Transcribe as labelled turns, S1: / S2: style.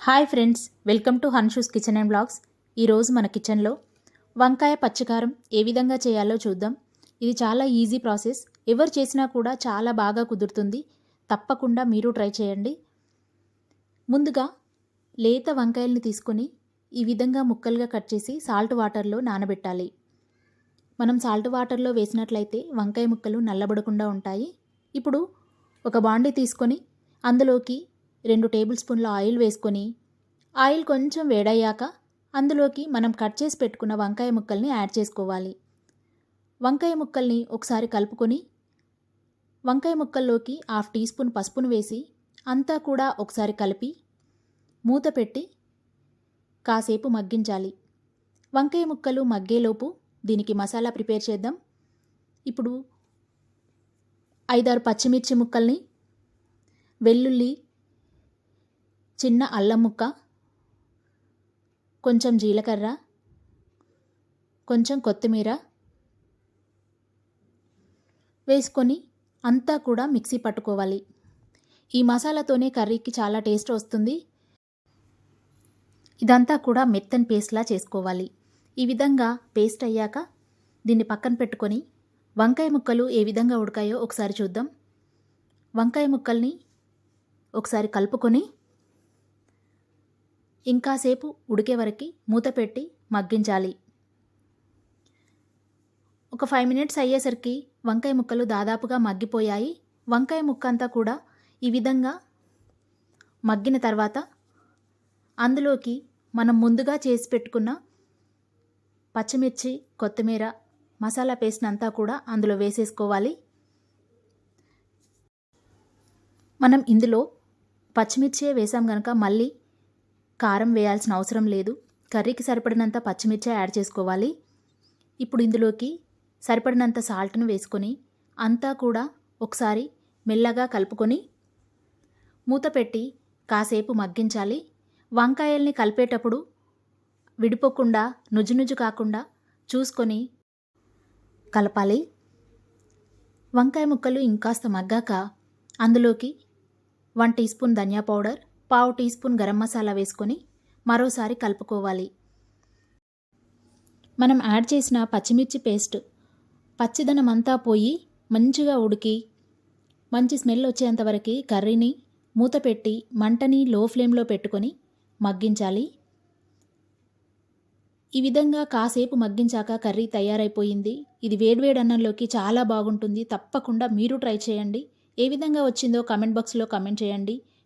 S1: Hi friends welcome to Hanshu's kitchen and blogs. ఈరోజు మన కిచెన్లో వంకాయ పచ్చికారం ఏ విధంగా చేయాలో చూద్దాం. ఇది చాలా ఈజీ ప్రాసెస్. ఎవరు చేసినా కూడా చాలా బాగా కుదురుతుంది. తప్పకుండా మీరు ట్రై చేయండి. ముందుగా లేత వంకాయల్ని తీసుకొని ఈ విధంగా ముక్కలుగా కట్ చేసి సాల్ట్ వాటర్లో నానబెట్టాలి. మనం సాల్ట్ వాటర్లో వేసినట్లయితే వంకాయ ముక్కలు నల్లబడకుండా ఉంటాయి. ఇప్పుడు ఒక బాండీ తీసుకొని అందులోకి రెండు టేబుల్ స్పూన్ల ఆయిల్ వేసుకొని ఆయిల్ కొంచెం వేడయ్యాక అందులోకి మనం కట్ చేసి పెట్టుకున్న వంకాయ ముక్కల్ని యాడ్ చేసుకోవాలి. వంకాయ ముక్కల్ని ఒకసారి కలుపుకొని వంకాయ ముక్కల్లోకి హాఫ్ టీ స్పూన్ పసుపును వేసి అంతా కూడా ఒకసారి కలిపి మూత పెట్టి కాసేపు మగ్గించాలి. వంకాయ ముక్కలు మగ్గేలోపు దీనికి మసాలా ప్రిపేర్ చేద్దాం. ఇప్పుడు ఐదారు పచ్చిమిర్చి ముక్కల్ని వెల్లుల్లి చిన్న అల్లం ముక్క కొంచెం జీలకర్ర కొంచెం కొత్తిమీర వేసుకొని అంతా కూడా మిక్సీ పట్టుకోవాలి. ఈ మసాలాతోనే కర్రీకి చాలా టేస్ట్ వస్తుంది. ఇదంతా కూడా మెత్తని పేస్ట్లా చేసుకోవాలి. ఈ విధంగా పేస్ట్ అయ్యాక దీన్ని పక్కన పెట్టుకొని వంకాయ ముక్కలు ఏ విధంగా ఉడకాయో ఒకసారి చూద్దాం. వంకాయ ముక్కల్ని ఒకసారి కలుపుకొని ఇంకాసేపు ఉడికే వరకు మూత పెట్టి మగ్గించాలి. ఒక ఫైవ్ మినిట్స్ అయ్యేసరికి వంకాయ ముక్కలు దాదాపుగా మగ్గిపోయాయి. వంకాయ ముక్క అంతా కూడా ఈ విధంగా మగ్గిన తర్వాత అందులోకి మనం ముందుగా చేసి పెట్టుకున్న పచ్చిమిర్చి కొత్తిమీర మసాలా పేస్ట్ అంతా కూడా అందులో వేసేసుకోవాలి. మనం ఇందులో పచ్చిమిర్చే వేసాం కనుక మళ్ళీ కారం వేయాల్సిన అవసరం లేదు. కర్రీకి సరిపడినంత పచ్చిమిర్చి యాడ్ చేసుకోవాలి. ఇప్పుడు ఇందులోకి సరిపడినంత సాల్ట్ను వేసుకొని అంతా కూడా ఒకసారి మెల్లగా కలుపుకొని మూత పెట్టి కాసేపు మగ్గించాలి. వంకాయల్ని కలిపేటప్పుడు విడిపోకుండా నుజ్జు నుజ్జు కాకుండా చూసుకొని కలపాలి. వంకాయ ముక్కలు ఇంకాస్త మగ్గాక అందులోకి వన్ టీ స్పూన్ ధనియా పౌడర్ పావు టీ స్పూన్ గరం మసాలా వేసుకొని మరోసారి కలుపుకోవాలి. మనం యాడ్ చేసిన పచ్చిమిర్చి పేస్ట్ పచ్చిదనం అంతా పోయి మంచిగా ఉడికి మంచి స్మెల్ వచ్చేంతవరకు కర్రీని మూత పెట్టి మంటని లో ఫ్లేమ్లో పెట్టుకొని మగ్గించాలి. ఈ విధంగా కాసేపు మగ్గించాక కర్రీ తయారైపోయింది. ఇది వేడివేడి అన్నంలోకి చాలా బాగుంటుంది. తప్పకుండా మీరు ట్రై చేయండి. ఏ విధంగా వచ్చిందో కమెంట్ బాక్స్లో కమెంట్ చేయండి.